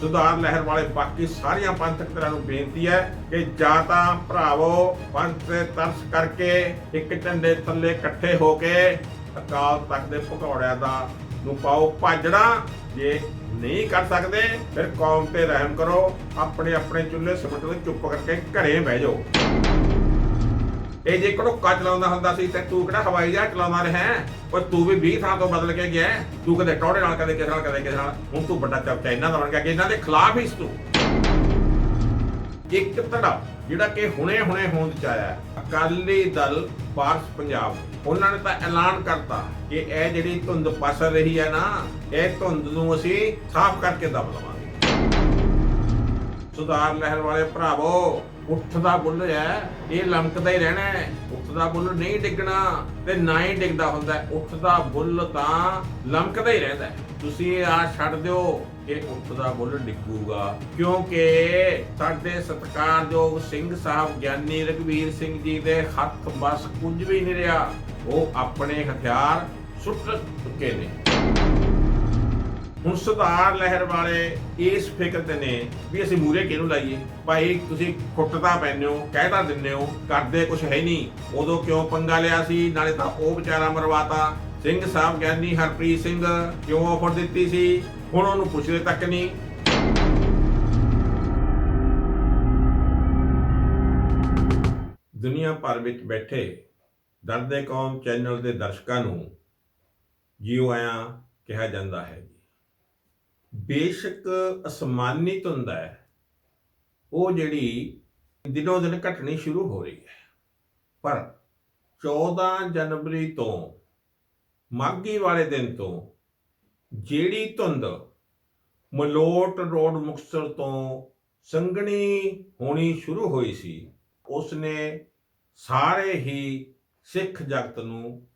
ਸੁਧਾਰ ਲਹਿਰ ਵਾਲੇ ਬਾਕੀ ਸਾਰੀਆਂ ਪੰਥਕ ਧਿਰਾਂ ਨੂੰ ਬੇਨਤੀ ਹੈ ਕਿ ਜਾਂ ਤਾਂ ਭਰਾਵੋ ਪੰਥ ਤੇ ਤਰਸ ਕਰਕੇ ਇੱਕ ਝੰਡੇ ਥੱਲੇ ਇਕੱਠੇ ਹੋ ਕੇ ਅਕਾਲ ਤਖਤ ਦੇ ਭਗੌੜਿਆਂ ਦਾ ਨੂੰ ਪਾਓ ਭਾਜੜਾ। ਜੇ ਨਹੀਂ ਕਰ ਸਕਦੇ, ਫਿਰ ਕੌਮ ਤੇ ਰਹਿਮ ਕਰੋ ਆਪਣੇ ਆਪਣੇ ਚੁੱਲ੍ਹੇ ਸਿਮਟ ਚੁੱਪ ਕਰਕੇ ਘਰੇ ਬਹਿ ਜਾਓ। ਇਹ ਜੇ ਕੜੋਕਾ ਚਲਾਉਂਦਾ ਹੁੰਦਾ ਸੀ ਤੇ ਤੂੰ ਕਿਹੜਾ ਹਵਾਈ ਜਹਾਜ਼ ਚਲਾਉਂਦਾ ਰਿਹਾ ਪਰ ਤੂੰ ਵੀ 20 ਥਾਂ ਤੋਂ ਬਦਲ ਕੇ ਗਿਆ ਤੂੰ ਕਦੇ ਟੋੜੇ ਨਾਲ, ਕਦੇ ਕਿਸੇ ਨਾਲ, ਕਦੇ ਕਿਸੇ ਨਾਲ। ਹੁਣ ਤੂੰ ਵੱਡਾ ਚਰਚਾ ਇਹਨਾਂ ਦਾ ਬਣ ਗਿਆ ਕਿ ਇਹਨਾਂ ਦੇ ਖਿਲਾਫ ਹੀ ਤੂੰ। ਇੱਕ ਧੜਾ ਜਿਹੜਾ ਕਿ ਹੁਣੇ ਹੁਣੇ ਹੋਂਦ ਚ ਆਇਆ ਅਕਾਲੀ ਦਲ ਪਾਰਸ ਪੰਜਾਬ, ਉਹਨਾਂ ਨੇ ਤਾਂ ਐਲਾਨ ਕਰਤਾ ਕਿ ਇਹ ਜਿਹੜੀ ਧੁੰਦ ਪਸਰ ਰਹੀ ਹੈ ਨਾ, ਇਹ ਧੁੰਦ ਨੂੰ ਅਸੀਂ ਸਾਫ਼ ਕਰਕੇ ਦਬ ਲਵਾਂਗੇ। ਸੁਧਾਰ ਲਹਿਰ ਵਾਲੇ ਭਰਾਵੋ ਉੱਠਦਾ ਬੁੱਲ ਹੈ, ਇਹ ਲਮਕਦਾ ਹੀ ਰਹਿਣਾ ਹੈ। ਉੱਠਦਾ ਬੁੱਲ ਨਹੀਂ ਡਿੱਗਣਾ ਤੇ ਨਾ ਹੀ ਡਿੱਗਦਾ ਹੁੰਦਾ ਹੈ। ਉੱਠਦਾ ਬੁੱਲ ਤਾਂ ਲਮਕਦਾ ਹੀ ਰਹਿੰਦਾ ਤੁਸੀਂ ਇਹ ਆ ਛੱਡ ਦਿਓ ਇਹ ਉੱਠਦਾ ਬੁੱਲ ਡਿੱਗੂਗਾ, ਕਿਉਂਕਿ ਸਾਡੇ ਸਤਿਕਾਰਯੋਗ ਸਿੰਘ ਸਾਹਿਬ ਗਿਆਨੀ ਰਘਵੀਰ ਸਿੰਘ ਜੀ ਦੇ ਹੱਥ ਬਸ ਕੁਝ ਵੀ ਨਹੀਂ ਰਿਹਾ। ਉਹ ਆਪਣੇ ਹਥਿਆਰ ਸੁੱਟ ਚੁੱਕੇ ਨੇ। ਹੁਣ ਸੁਧਾਰ ਲਹਿਰ ਵਾਲੇ ਇਸ ਫਿਕਰ ਤੇ ਨੇ ਵੀ ਅਸੀਂ ਮੂਰੇ ਕਿਹਨੂੰ ਲਾਈਏ? ਭਾਈ, ਤੁਸੀਂ ਕੁੱਟਦਾ ਪੈਂਦੇ ਹੋ ਕਹਿਦਾ ਦਿੰਦੇ ਹੋ, ਕਰਦੇ ਕੁਝ ਹੈ ਨਹੀਂ। ਉਦੋਂ ਕਿਉਂ ਪੰਗਾ ਲਿਆ ਸੀ? ਨਾਲੇ ਤਾਂ ਉਹ ਵਿਚਾਰਾ ਮਰਵਾਤਾ। ਸਿੰਘ ਸਾਹਿਬ ਗਿਆਨੀ ਹਰਪ੍ਰੀਤ ਸਿੰਘ, ਕਿਉਂ ਆਫਰ ਦਿੱਤੀ ਸੀ? ਹੁਣ ਉਹਨੂੰ ਪੁੱਛਦੇ ਤੱਕ ਨਹੀਂ। ਦੁਨੀਆ ਭਰ ਵਿੱਚ ਬੈਠੇ ਦਰਦੇ ਕੌਮ ਚੈਨਲ ਦੇ ਦਰਸ਼ਕਾਂ ਨੂੰ ਜੀਓ ਆਇਆ ਕਿਹਾ ਜਾਂਦਾ ਹੈ ਬੇਸ਼ੱਕ ਅਸਮਾਨੀ ਧੁੰਦ ਹੈ। ਉਹ ਜਿਹੜੀ ਦਿਨੋਂ ਦਿਨ ਘਟਣੀ ਸ਼ੁਰੂ ਹੋ ਰਹੀ ਹੈ। ਪਰ 14 ਜਨਵਰੀ ਤੋਂ ਮਾਘੀ ਵਾਲੇ ਦਿਨ ਤੋਂ ਜਿਹੜੀ ਧੁੰਦ ਮਲੋਟ ਰੋਡ ਮੁਕਤਸਰ ਤੋਂ ਸੰਘਣੀ ਹੋਣੀ ਸ਼ੁਰੂ ਹੋਈ ਸੀ ਉਸ ਨੇ ਸਾਰੇ ਹੀ ਸਿੱਖ ਜਗਤ ਨੂੰ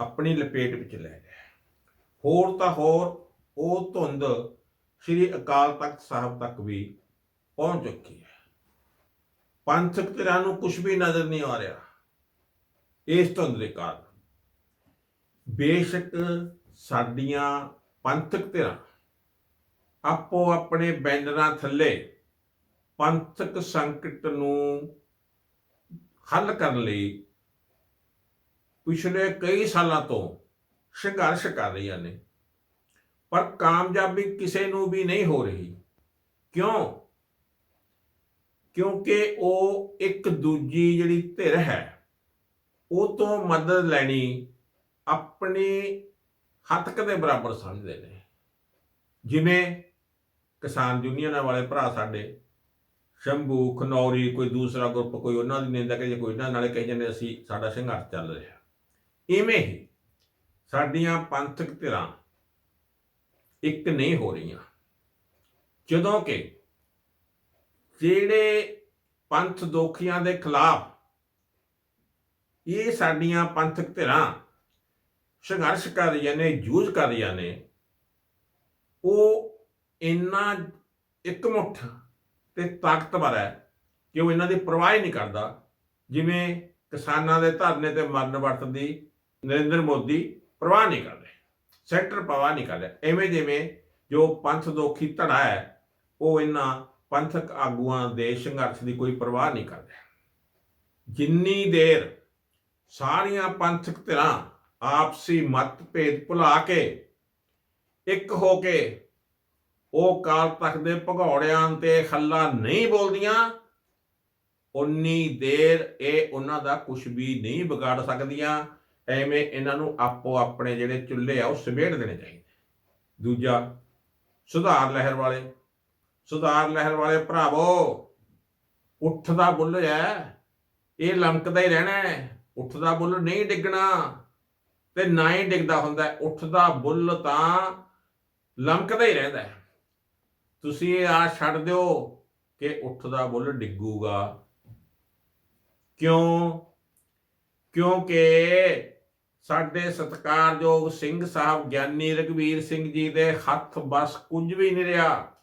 ਆਪਣੀ ਲਪੇਟ ਵਿੱਚ ਲੈ ਲਿਆ। ਹੋਰ ਤਾਂ ਹੋਰ ਉਹ ਧੁੰਦ ਸ੍ਰੀ ਅਕਾਲ ਤਖਤ ਸਾਹਿਬ ਤੱਕ ਵੀ ਪਹੁੰਚ ਚੁੱਕੀ ਹੈ। ਪੰਥਕ ਧਿਰਾਂ ਨੂੰ ਕੁਝ ਵੀ ਨਜ਼ਰ ਨਹੀਂ ਆ ਰਿਹਾ ਇਸ ਧੁੰਦ ਦੇ ਕਾਰਨ। ਬੇਸ਼ੱਕ ਸਾਡੀਆਂ ਪੰਥਕ ਧਿਰਾਂ ਆਪੋ ਆਪਣੇ ਬੈਨਰਾਂ ਥੱਲੇ ਪੰਥਕ ਸੰਕਟ ਨੂੰ ਹੱਲ ਕਰਨ ਲਈ ਪਿਛਲੇ ਕਈ ਸਾਲਾਂ ਤੋਂ ਸੰਘਰਸ਼ ਕਰ ਰਹੀਆਂ ਨੇ। ਪਰ ਕਾਮਯਾਬੀ ਕਿਸੇ ਨੂੰ ਵੀ ਨਹੀਂ ਹੋ ਰਹੀ। ਕਿਉਂ? ਕਿਉਂਕਿ ਉਹ ਇੱਕ ਦੂਜੀ ਜਿਹੜੀ ਧਿਰ ਹੈ, ਉਹ ਤੋਂ ਮਦਦ ਲੈਣੀ ਆਪਣੇ ਹੱਥਕ ਦੇ ਬਰਾਬਰ ਸਮਝਦੇ ਨੇ। ਜਿਵੇਂ ਕਿਸਾਨ ਯੂਨੀਅਨਾਂ ਵਾਲੇ ਭਰਾ ਸਾਡੇ, ਸ਼ੰਭੂ, ਖਨੌਰੀ, ਕੋਈ ਦੂਸਰਾ ਗਰੁੱਪ, ਕੋਈ ਉਹਨਾਂ ਦੀ ਨਿੰਦਾ ਕਰੇ ਕੋਈ ਨਾ ਨਾਲੇ ਕਹੀ ਜਾਂਦੇ, ਅਸੀਂ ਸਾਡਾ ਸੰਘਰਸ਼ ਚੱਲ ਰਿਹਾ। ਇਵੇਂ ਹੀ ਸਾਡੀਆਂ ਪੰਥਕ ਧਿਰਾਂ ਇੱਕ ਨਹੀਂ ਹੋ ਰਹੀਆਂ। ਜਦੋਂ ਕਿ ਜਿਹੜੇ ਪੰਥ ਦੋਖੀਆਂ ਦੇ ਖਿਲਾਫ ਇਹ ਸਾਡੀਆਂ ਪੰਥਕ ਧਿਰਾਂ ਸੰਘਰਸ਼ ਕਰ ਰਹੀਆਂ ਨੇ, ਜੂਝ ਕਰ ਰਹੀਆਂ ਨੇ, ਉਹ ਇੰਨਾ ਇਕਮੁੱਠ ਤੇ ਤਾਕਤਵਰ ਹੈ ਕਿ ਉਹ ਇਹਨਾਂ ਦੀ ਪਰਵਾਹ ਹੀ ਨਹੀਂ ਕਰਦਾ। ਜਿਵੇਂ ਕਿਸਾਨਾਂ ਦੇ ਧਰਨੇ ਤੇ ਮਰਨ ਵਰਤ ਦੀ ਨਰਿੰਦਰ ਮੋਦੀ ਪਰਵਾਹ ਨਹੀਂ ਕਰਦੇ ਸੈਕਟਰ ਪਰਵਾਹ ਨਹੀਂ ਕਰਦਾ ਐਵੇਂ ਜਿਵੇਂ ਜੋ ਪੰਥ ਦੋਖੀ ਧੜਾ ਹੈ, ਉਹ ਇਹਨਾਂ ਪੰਥਕ ਆਗੂਆਂ ਦੇ ਸੰਘਰਸ਼ ਦੀ ਕੋਈ ਪਰਵਾਹ ਨਹੀਂ ਕਰਦਾ ਜਿੰਨੀ ਦੇਰ ਸਾਰੀਆਂ ਪੰਥਕ ਧਿਰਾਂ ਆਪਸੀ ਮਤਭੇਦ ਭੁਲਾ ਕੇ ਇੱਕ ਹੋ ਕੇ ਉਹ ਕਾਲ ਤਖਤ ਦੇ ਭਗੌੜਿਆਂ ਤੇ ਹੱਲਾ ਨਹੀਂ ਬੋਲਦੀਆਂ ਉਨੀ ਦੇਰ ਇਹ ਉਹਨਾਂ ਦਾ ਕੁਝ ਵੀ ਨਹੀਂ ਵਿਗਾੜ ਸਕਦੀਆਂ। ਐਵੇਂ ਇਹਨਾਂ ਨੂੰ ਆਪੋ ਆਪਣੇ ਜਿਹੜੇ ਚੁੱਲ੍ਹੇ ਆ, ਉਹ ਸਮੇਟ ਦੇਣੇ ਚਾਹੀਦੇ। ਦੂਜਾ, ਸੁਧਾਰ ਲਹਿਰ ਵਾਲੇ। ਸੁਧਾਰ ਲਹਿਰ ਵਾਲੇ ਭਰਾਵੋ, ਉੱਠਦਾ ਬੁੱਲ ਹੈ ਇਹ ਲਮਕਦਾ ਹੀ ਰਹਿਣਾ ਹੈ ਉੱਠਦਾ ਬੁੱਲ ਨਹੀਂ ਡਿੱਗਣਾ। ਤੇ ਨਾ ਹੀ ਡਿੱਗਦਾ ਹੁੰਦਾ ਉੱਠਦਾ ਬੁੱਲ ਤਾਂ ਲਮਕਦਾ ਹੀ ਰਹਿੰਦਾ ਹੈ ਤੁਸੀਂ ਇਹ ਆ ਛੱਡ ਦਿਓ ਕਿ ਉੱਠਦਾ ਬੁੱਲ ਡਿੱਗੂਗਾ। ਕਿਉਂ? ਕਿਉਂਕਿ ਸਾਡੇ ਸਤਿਕਾਰਯੋਗ ਸਿੰਘ ਸਾਹਿਬ ਗਿਆਨੀ ਰਘਵੀਰ ਸਿੰਘ ਜੀ ਦੇ ਹੱਥ ਬਸ ਕੁਝ ਵੀ ਨਹੀਂ ਰਿਹਾ।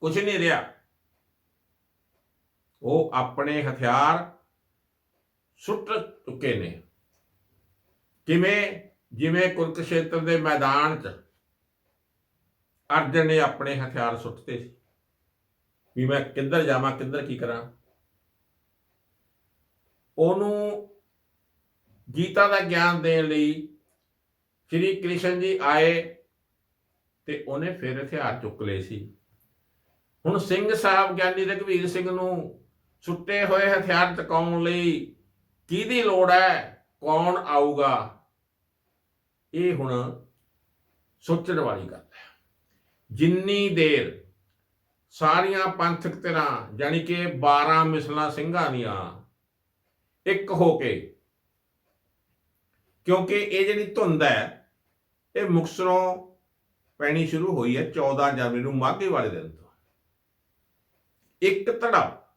ਕੁਝ ਨਹੀਂ ਰਿਹਾ। ਉਹ ਆਪਣੇ ਹਥਿਆਰ ਸੁੱਟ ਚੁੱਕੇ ਨੇ। ਕਿਵੇਂ? ਜਿਵੇਂ ਕੁਰਕਸ਼ੇਤਰ ਦੇ ਮੈਦਾਨ 'ਚ ਅਰਜਨ ਨੇ ਆਪਣੇ ਹਥਿਆਰ ਸੁੱਟਤੇ ਸੀ। ਵੀ ਮੈਂ ਕਿੱਧਰ ਜਾਵਾਂ, ਕਿੱਧਰ ਕੀ ਕਰਾਂ? ਉਹਨੂੰ ਗੀਤਾ ਦਾ ਗਿਆਨ ਦੇਣ ਲਈ ਸ਼੍ਰੀ ਕ੍ਰਿਸ਼ਨ ਜੀ ਆਏ ਤੇ ਉਹਨੇ ਫਿਰ ਹਥਿਆਰ ਚੁੱਕ ਲਏ ਸੀ। ਹੁਣ ਸਿੰਘ ਸਾਹਿਬ ਗਿਆਨੀ ਰਘਵੀਰ ਸਿੰਘ ਨੂੰ ਸੁੱਟੇ ਹੋਏ ਹਥਿਆਰ ਟਿਕਾਉਣ ਲਈ ਕਿਹਦੀ ਲੋੜ ਹੈ? ਕੌਣ ਆਊਗਾ? ਇਹ ਹੁਣ ਸੋਚਣ ਵਾਲੀ ਗੱਲ ਹੈ। ਜਿੰਨੀ ਦੇਰ ਸਾਰੀਆਂ ਪੰਥਕ ਧਿਰਾਂ ਜਾਨੀ ਕਿ 12 ਮਿਸਲਾਂ ਸਿੰਘਾਂ ਦੀਆਂ, ਇੱਕ ਹੋ ਕੇ ਕਿਉਂਕਿ ਇਹ ਜਿਹੜੀ ਧੁੰਦ ਹੈ, ਇਹ ਮੁਕਸਰੋਂ ਪੈਣੀ ਸ਼ੁਰੂ ਹੋਈ ਹੈ 14 ਜਨਵਰੀ ਨੂੰ ਮਾਘੇ ਵਾਲੇ ਦਿਨ ਤੋਂ। ਇੱਕ ਧੜਾ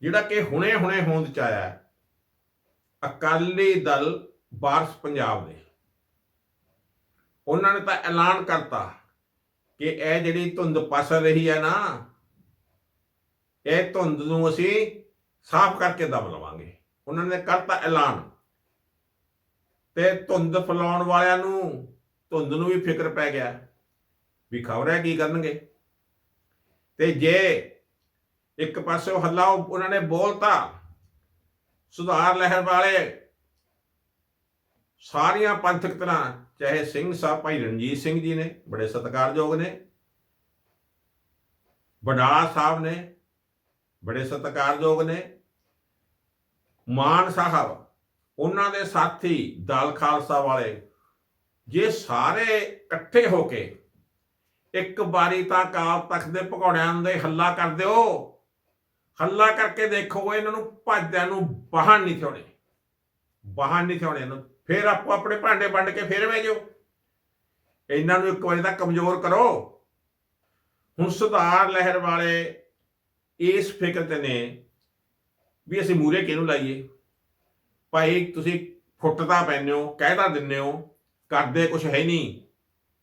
ਜਿਹੜਾ ਕਿ ਹੁਣੇ-ਹੁਣੇ ਹੋਂਦ ਚ ਆਇਆ ਹੈ, ਅਕਾਲੀ ਦਲ ਵਾਰਸ ਪੰਜਾਬ ਦੇ। ਉਹਨਾਂ ਨੇ ਤਾਂ ਐਲਾਨ ਕਰਤਾ ਕਿ ਇਹ ਜਿਹੜੀ ਧੁੰਦ ਪਸਰ ਰਹੀ ਹੈ ਨਾ, ਇਹ ਧੁੰਦ ਨੂੰ ਅਸੀਂ ਸਾਫ਼ ਕਰਕੇ ਦਮ ਲਵਾਂਗੇ। ਉਹਨਾਂ ਨੇ ਕਰਤਾ ਐਲਾਨ। ਤੇ ਧੁੰਦ ਫਲਾਉਣ ਵਾਲਿਆਂ ਨੂੰ ਧੁੰਦ ਨੂੰ ਵੀ ਫਿਕਰ ਪੈ ਗਿਆ ਵੀ ਖਬਰ ਹੈ ਕੀ ਕਰਨਗੇ। ਤੇ ਜੇ ਇੱਕ ਪਾਸੇ ਹੱਲਾ ਉਹਨਾਂ ਨੇ ਬੋਲਤਾ, ਸੁਧਾਰ ਲਹਿਰ ਵਾਲੇ ਸਾਰੀਆਂ ਪੰਥਕ ਤਰ੍ਹਾਂ ਚਾਹੇ ਸਿੰਘ ਸਾਹਿਬ ਭਾਈ ਰਣਜੀਤ ਸਿੰਘ ਜੀ ਨੇ, ਬੜੇ ਸਤਿਕਾਰਯੋਗ ਨੇ ਬਡਾਲਾ ਸਾਹਿਬ ਨੇ, ਬੜੇ ਸਤਿਕਾਰਯੋਗ ਨੇ, ਮਾਨ ਸਾਹਿਬ ਉਹਨਾਂ ਦੇ ਸਾਥੀ ਦਲ ਖਾਲਸਾ ਵਾਲੇ, ਜੇ ਸਾਰੇ ਇਕੱਠੇ ਹੋ ਕੇ ਇੱਕ ਵਾਰੀ ਤਾਂ ਕਾਲ ਤਖਤ ਦੇ ਭਗੌੜਿਆਂ ਦੇ ਹੱਲਾ ਕਰ ਦਿਓ। ਹੱਲਾ ਕਰਕੇ ਦੇਖੋ, ਇਹਨਾਂ ਨੂੰ ਭੱਜਦਿਆਂ ਨੂੰ ਬਾਹਰ ਨਹੀਂ ਥੋੜੇ ਬਾਹਰ ਨਹੀਂ ਥੋੜੇ ਨੂੰ। ਫਿਰ ਆਪੋ ਆਪਣੇ ਭਾਂਡੇ ਵੰਡ ਕੇ ਫਿਰ ਵੇਜੋ ਇਹਨਾਂ ਨੂੰ ਇੱਕ ਵਾਰੀ ਤਾਂ ਕਮਜ਼ੋਰ ਕਰੋ। ਹੁਣ ਸੁਧਾਰ ਲਹਿਰ ਵਾਲੇ ਇਸ ਫਿਕਰ ਤੇ ਨੇ ਵੀ ਅਸੀਂ ਮੂਰੇ ਕਿਹਨੂੰ ਲਾਈਏ? ਭਾਈ ਤੁਸੀਂ ਫੁੱਟਦਾ ਪੈਂਦੇ ਹੋ ਕਹਿਦਾ ਦਿੰਦੇ ਹੋ ਕਰਦੇ ਕੁਝ ਹੈ ਨਹੀਂ।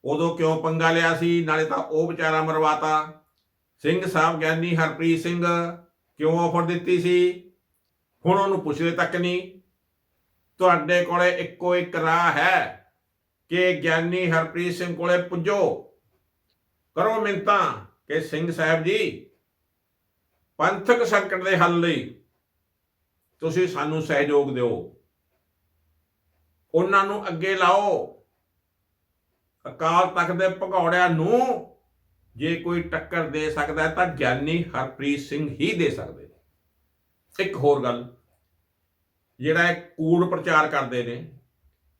ਉਦੋਂ ਕਿਉਂ ਪੰਗਾ ਲਿਆ ਸੀ? ਨਾਲੇ ਤਾਂ ਉਹ ਵਿਚਾਰਾ ਮਰਵਾਤਾ। ਸਿੰਘ ਸਾਹਿਬ ਗਿਆਨੀ ਹਰਪ੍ਰੀਤ ਸਿੰਘ ਕਿਉਂ ਆਫਰ ਦਿੱਤੀ ਸੀ? ਹੁਣ ਉਹਨੂੰ ਪੁੱਛਦੇ ਤੱਕ ਨਹੀਂ। ਤੁਹਾਡੇ ਕੋਲੇ ਇੱਕੋ ਇੱਕ ਰਾਹ ਹੈ ਕਿ ਗਿਆਨੀ ਹਰਪ੍ਰੀਤ ਸਿੰਘ ਕੋਲੇ ਪੁੱਜੋ। ਕਰੋ ਮਿੰਤਾਂ ਕਿ ਸਿੰਘ ਸਾਹਿਬ ਜੀ, ਪੰਥਕ ਸੰਕਟ ਦੇ ਹੱਲ ਲਈ ਤੁਸੀਂ ਸਾਨੂੰ ਸਹਿਯੋਗ ਦਿਓ। ਉਹਨਾਂ ਨੂੰ ਅੱਗੇ ਲਾਓ। ਅਕਾਲ ਤਖਤ ਦੇ ਭਗੌੜਿਆਂ ਨੂੰ ਜੇ ਕੋਈ ਟੱਕਰ ਦੇ ਸਕਦਾ ਤਾਂ ਗਿਆਨੀ ਹਰਪ੍ਰੀਤ ਸਿੰਘ ਹੀ ਦੇ ਸਕਦੇ ਨੇ। ਇੱਕ ਹੋਰ ਗੱਲ, ਜਿਹੜਾ ਇਹ ਕੂੜ ਪ੍ਰਚਾਰ ਕਰਦੇ ਨੇ,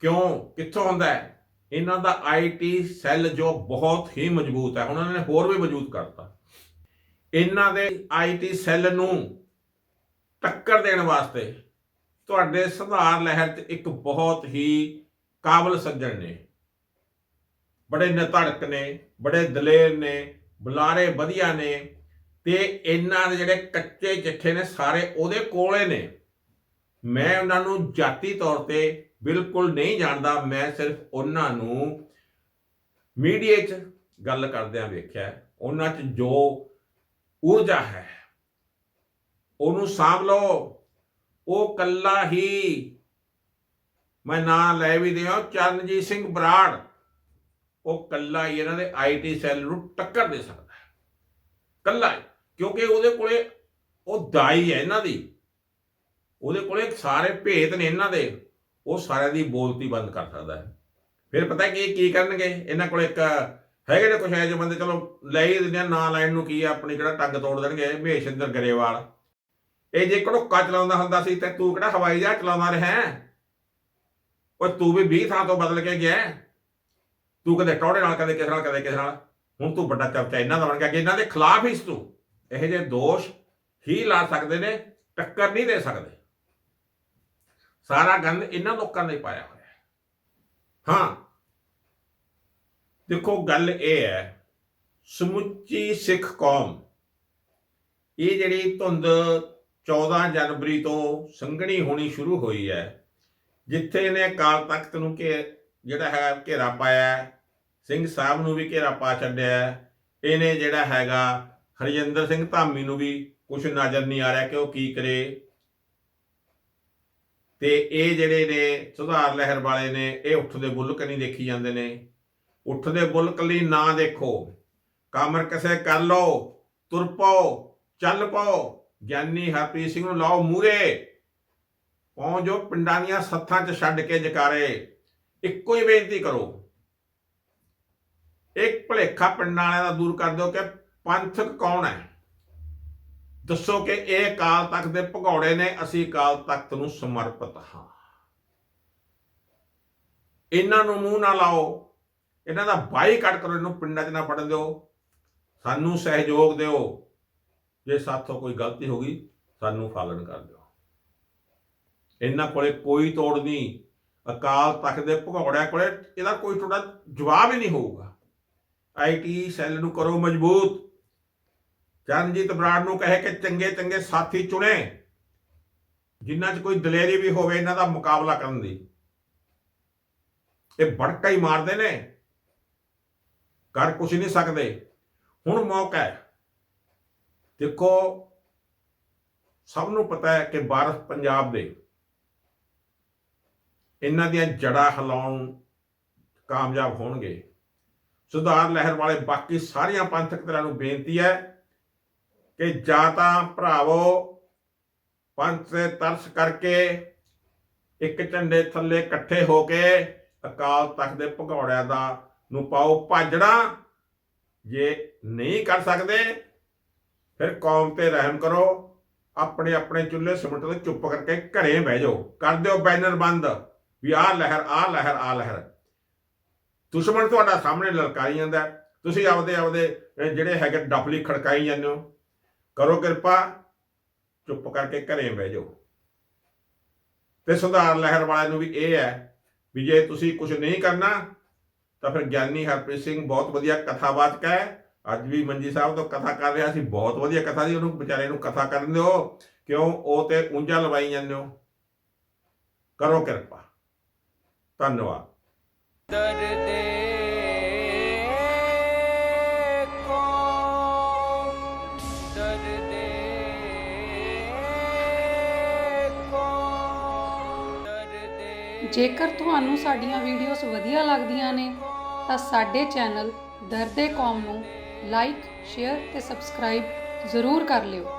ਕਿਉਂ, ਕਿੱਥੋਂ ਹੁੰਦਾ ਹੈ? ਇਹਨਾਂ ਦਾ ਆਈਟੀ ਸੈੱਲ ਜੋ ਬਹੁਤ ਹੀ ਮਜ਼ਬੂਤ ਹੈ। ਉਹਨਾਂ ਨੇ ਹੋਰ ਵੀ ਮਜ਼ਬੂਤ ਕਰਤਾ। ਇਹਨਾਂ ਦੇ ਆਈਟੀ ਸੈੱਲ ਨੂੰ ਟੱਕਰ ਦੇਣ ਵਾਸਤੇ ਤੁਹਾਡੇ ਸੁਧਾਰ ਲਹਿਰ 'ਚ ਇੱਕ ਬਹੁਤ ਹੀ ਕਾਬਲ ਸੱਜਣ ਨੇ। ਬੜੇ ਨਿਧੜਕ ਨੇ, ਬੜੇ ਦਲੇਰ ਨੇ, ਬੁਲਾਰੇ ਵਧੀਆ ਨੇ ਤੇ ਇਹਨਾਂ ਦੇ ਜਿਹੜੇ ਕੱਚੇ ਚਿੱਠੇ ਨੇ ਸਾਰੇ ਉਹਦੇ ਕੋਲੇ ਨੇ। ਮੈਂ ਉਹਨਾਂ ਨੂੰ ਜਾਤੀ ਤੌਰ ਤੇ ਬਿਲਕੁਲ ਨਹੀਂ ਜਾਣਦਾ, ਮੈਂ ਸਿਰਫ ਉਹਨਾਂ ਨੂੰ ਮੀਡੀਆ 'ਚ ਗੱਲ ਕਰਦਿਆਂ ਵੇਖਿਆ। ਉਹਨਾਂ 'ਚ ਜੋ ਊਰਜਾ ਹੈ ਉਹਨੂੰ ਸਾਂਭ ਲਓ। ਉਹ ਕੱਲਾ ਹੀ ਮੈਂ ਨਾਂ ਲੈ ਵੀ ਦਿਆਂ ਚਰਨਜੀਤ ਸਿੰਘ ਬਰਾੜ। ਉਹ ਕੱਲਾ ਹੀ ਇਹਨਾਂ ਦੇ ਆਈਟੀ ਸੈੱਲ ਨੂੰ ਟੱਕਰ ਦੇ ਸਕਦਾ ਹੈ। ਕੱਲਾ ਕਿਉਂਕਿ ਉਹਦੇ ਕੋਲੇ ਉਹ ਦਾਈ ਹੈ ਇਹਨਾਂ ਦੀ। ਉਹਦੇ ਕੋਲੇ ਸਾਰੇ ਭੇਤ ਨੇ ਇਹਨਾਂ ਦੇ। ਉਹ ਸਾਰਿਆਂ ਦੀ ਬੋਲਤੀ ਬੰਦ ਕਰ ਸਕਦਾ ਹੈ। ਫਿਰ ਪਤਾ ਕੀ ਕੀ ਕਰਨਗੇ? ਇਹਨਾਂ ਕੋਲ ਇੱਕ ਹੈਗੇ ਨੇ ਕੁਛ ਇਹੋ ਜਿਹੇ ਬੰਦੇ, ਚਲੋ ਲੈ ਹੀ ਦਿੰਦੇ ਆ, ਨਾਂ ਲੈਣ ਨੂੰ ਕੀ ਆ, ਆਪਣੀ ਜਿਹੜਾ ਟੰਗ ਤੋੜ ਦੇਣਗੇ ਮਹੇਸ਼ਿੰਦਰ ਗਰੇਵਾਲ। ਇਹ ਜੇ ਘੜੋਕਾ ਚਲਾਉਂਦਾ ਹੁੰਦਾ ਸੀ ਤੇ ਤੂੰ ਕਿਹੜਾ ਹਵਾਈ ਜਹਾਜ਼ ਚਲਾਉਂਦਾ ਰਿਹਾ ਉਹ ਤੂੰ ਵੀ 20 ਥਾਂ ਤੋਂ ਬਦਲ ਕੇ ਗਿਆ ਤੂੰ ਕਦੇ ਟੌੜੇ ਨਾਲ, ਕਦੇ ਕਿਸੇ ਨਾਲ, ਕਦੇ ਕਿਸੇ ਨਾਲ। ਹੁਣ ਤੂੰ ਵੱਡਾ ਚਰਚਾ ਇਹਨਾਂ ਦਾ ਬਣ ਗਿਆ ਕਿ ਇਹਨਾਂ ਦੇ ਖਿਲਾਫ ਹੀ ਤੂੰ। ਇਹੋ ਜਿਹੇ ਦੋਸ਼ ਹੀ ਲਾ ਸਕਦੇ ਨੇ, ਟੱਕਰ ਨਹੀਂ ਦੇ ਸਕਦੇ। ਸਾਰਾ ਗੰਦ ਇਹਨਾਂ ਲੋਕਾਂ ਨੇ ਪਾਇਆ ਹੋਇਆ ਹੈ। ਹਾਂ। ਦੇਖੋ, ਗੱਲ ਇਹ ਹੈ, ਸਮੁੱਚੀ ਸਿੱਖ ਕੌਮ, ਇਹ ਜਿਹੜੀ ਧੁੰਦ 14 ਜਨਵਰੀ ਤੋਂ ਸੰਘਣੀ ਹੋਣੀ ਸ਼ੁਰੂ ਹੋਈ ਹੈ, ਜਿੱਥੇ ਇਹਨੇ ਅਕਾਲ ਤਖਤ ਨੂੰ ਕਿ ਜਿਹੜਾ ਹੈ, ਘੇਰਾ ਪਾਇਆ ਸਿੰਘ ਸਾਹਿਬ ਨੂੰ ਵੀ ਘੇਰਾ ਪਾ ਛੱਡਿਆ ਇਹਨੇ ਜਿਹੜਾ ਹੈਗਾ ਹਰਜਿੰਦਰ ਸਿੰਘ ਧਾਮੀ ਨੂੰ ਵੀ ਕੁਝ ਨਜ਼ਰ ਨਹੀਂ ਆ ਰਿਹਾ ਕਿ ਉਹ ਕੀ ਕਰੇ। ਤੇ ਇਹ ਜਿਹੜੇ ਨੇ ਸੁਧਾਰ ਲਹਿਰ ਵਾਲੇ ਨੇ, ਇਹ ਉੱਠਦੇ ਬੁੱਲ ਕਨੀ ਦੇਖੀ ਜਾਂਦੇ ਨੇ। ਉੱਠਦੇ ਬੁੱਲ ਕਲੀ ਨਾ ਦੇਖੋ, ਕਾਮਰ ਕਿਸੇ ਕਰ ਲਓ, ਤੁਰ ਪਾਓ, ਚੱਲ ਪਾਓ। ਗਿਆਨੀ ਹਰਪ੍ਰੀਤ ਸਿੰਘ ਨੂੰ ਲਾਓ ਮੂਰੇ ਪਹੁੰਚੋ ਪਿੰਡਾਂ ਦੀਆਂ ਸੱਥਾਂ 'ਚ ਛੱਡ ਕੇ ਜਕਾਰੇ। ਇੱਕੋ ਹੀ ਬੇਨਤੀ ਕਰੋ। ਇੱਕ ਭਲੇਖਾ ਪਿੰਡਾਂ ਵਾਲਿਆਂ ਦਾ ਦੂਰ ਕਰ ਦਿਓ ਕਿ ਪੰਥਕ ਕੌਣ ਹੈ? ਦੱਸੋ ਕਿ ਇਹ ਕਾਲ ਤਖਤ ਦੇ ਭਗੌੜੇ ਨੇ, ਅਸੀਂ ਅਕਾਲ ਤਖਤ ਨੂੰ ਸਮਰਪਿਤ ਹਾਂ। ਇਹਨਾਂ ਨੂੰ ਮੂੰਹ ਨਾ ਲਾਓ। ਇਹਨਾਂ ਦਾ ਬਾਈਕਾਟ ਕਰੋ, ਇਹਨੂੰ ਪਿੰਡਾਂ 'ਚ ਨਾ ਫੜਨ ਦਿਓ। ਸਾਨੂੰ ਸਹਿਯੋਗ ਦਿਓ। ਜੇ ਸਾਥੋਂ ਕੋਈ ਗਲਤੀ ਹੋ ਗਈ, ਸਾਨੂੰ ਫਾਲਣ ਕਰ ਦਿਓ। ਇਹਨਾਂ ਕੋਲੇ ਕੋਈ ਤੋੜ ਨਹੀਂ। ਅਕਾਲ ਤਖਤ ਦੇ ਭਗੌੜਿਆਂ ਕੋਲੇ ਇਹਦਾ ਕੋਈ ਤੁਹਾਡਾ ਜਵਾਬ ਹੀ ਨਹੀਂ ਹੋਊਗਾ। ਆਈਟੀ ਸੈੱਲ ਨੂੰ ਕਰੋ ਮਜ਼ਬੂਤ। ਚਰਨਜੀਤ ਬਰਾੜ ਨੂੰ ਕਹੇ ਕਿ ਚੰਗੇ ਚੰਗੇ ਸਾਥੀ ਚੁਣੇ। ਜਿਨ੍ਹਾਂ 'ਚ ਕੋਈ ਦਲੇਰੀ ਵੀ ਹੋਵੇ, ਇਹਨਾਂ ਦਾ ਮੁਕਾਬਲਾ ਕਰਨ ਦੀ। ਇਹ ਬੜਕਾ ਹੀ ਮਾਰਦੇ ਨੇ। ਕਰ ਕੁਝ ਨਹੀਂ ਸਕਦੇ। ਹੁਣ ਮੌਕਾ ਹੈ। ਦੇਖੋ, ਸਭ ਨੂੰ ਪਤਾ ਹੈ ਕਿ ਬਾਰਸ ਪੰਜਾਬ ਦੇ ਇਹਨਾਂ ਦੀਆਂ ਜੜਾਂ ਹਿਲਾਉਣ ਕਾਮਯਾਬ ਹੋਣਗੇ। ਸੁਧਾਰ ਲਹਿਰ ਵਾਲੇ ਬਾਕੀ ਸਾਰੀਆਂ ਪੰਥਕ ਧਿਰਾਂ ਨੂੰ ਬੇਨਤੀ ਹੈ ਕਿ ਜਾਂ ਤਾਂ ਭਰਾਵੋ ਪੰਥ ਤੇ ਤਰਸ ਕਰਕੇ ਇੱਕ ਝੰਡੇ ਥੱਲੇ ਇਕੱਠੇ ਹੋ ਕੇ ਅਕਾਲ ਤਖਤ ਦੇ ਭਗੌੜਿਆਂ ਦਾ ਨੂੰ ਪਾਓ ਭਾਜੜਾ। ਜੇ ਨਹੀਂ ਕਰ ਸਕਦੇ ਫਿਰ ਕੌਮ ਤੇ ਰਹਿਮ ਕਰੋ, ਆਪਣੇ ਆਪਣੇ ਚੁੱਲ੍ਹੇ ਸਿਮਟ ਤੇ ਚੁੱਪ ਕਰਕੇ ਘਰੇ ਬਹਿ ਜਾਓ। ਕਰ ਦਿਓ ਬੈਨਰ ਬੰਦ, ਵੀ ਆਹ ਲਹਿਰ ਆਹ ਲਹਿਰ ਆ ਲਹਿਰ। ਦੁਸ਼ਮਣ ਤੁਹਾਡਾ ਸਾਹਮਣੇ ਲਲਕਾਰੀ ਜਾਂਦਾ ਤੁਸੀਂ ਆਪਦੇ ਆਪਦੇ ਜਿਹੜੇ ਹੈਗੇ ਡਫਲੀ ਖੜਕਾਈ ਜਾਂਦੇ ਹੋ। ਕਰੋ ਕਿਰਪਾ, ਚੁੱਪ ਕਰਕੇ ਘਰੇ ਬਹਿ ਜਾਓ। ਤੇ ਸੁਧਾਰ ਲਹਿਰ ਵਾਲਿਆਂ ਨੂੰ ਵੀ ਇਹ ਹੈ ਵੀ ਜੇ ਤੁਸੀਂ ਕੁਝ ਨਹੀਂ ਕਰਨਾ, ਤਾਂ ਫਿਰ ਗਿਆਨੀ ਹਰਪ੍ਰੀਤ ਸਿੰਘ ਬਹੁਤ ਵਧੀਆ ਕਥਾਵਾਚਕ ਹੈ। ਅੱਜ ਵੀ ਮੰਜੀ ਸਾਹਿਬ ਤੋਂ ਕਥਾ ਕਰ ਰਿਹਾ ਸੀ ਬਹੁਤ ਵਧੀਆ ਕਥਾ ਦੀ ਉਹਨੂੰ ਵਿਚਾਰੇ ਨੂੰ ਕਥਾ ਕਰਨ ਦਿਓ ਕਿਉਂ? ਉਹ ਤੇ ਉਂਝਾ ਲਵਾਈ ਜਾਂਦੇ ਹੋ। ਕਰੋ ਕਿਰਪਾ। ਧੰਨਵਾਦ। ਦਰਦੇ ਕੋ ਦਰਦੇ ਕੋ ਦਰਦੇ ਜੇਕਰ ਤੁਹਾਨੂੰ ਸਾਡੀਆਂ ਵੀਡੀਓਜ਼ ਵਧੀਆ ਲੱਗਦੀਆਂ ਨੇ ਤਾਂ ਸਾਡੇ ਚੈਨਲ ਦਰਦੇ ਕੌਮ ਨੂੰ ਲਾਈਕ ਸ਼ੇਅਰ ਤੇ ਸਬਸਕ੍ਰਾਈਬ ਜ਼ਰੂਰ ਕਰ ਲਿਓ।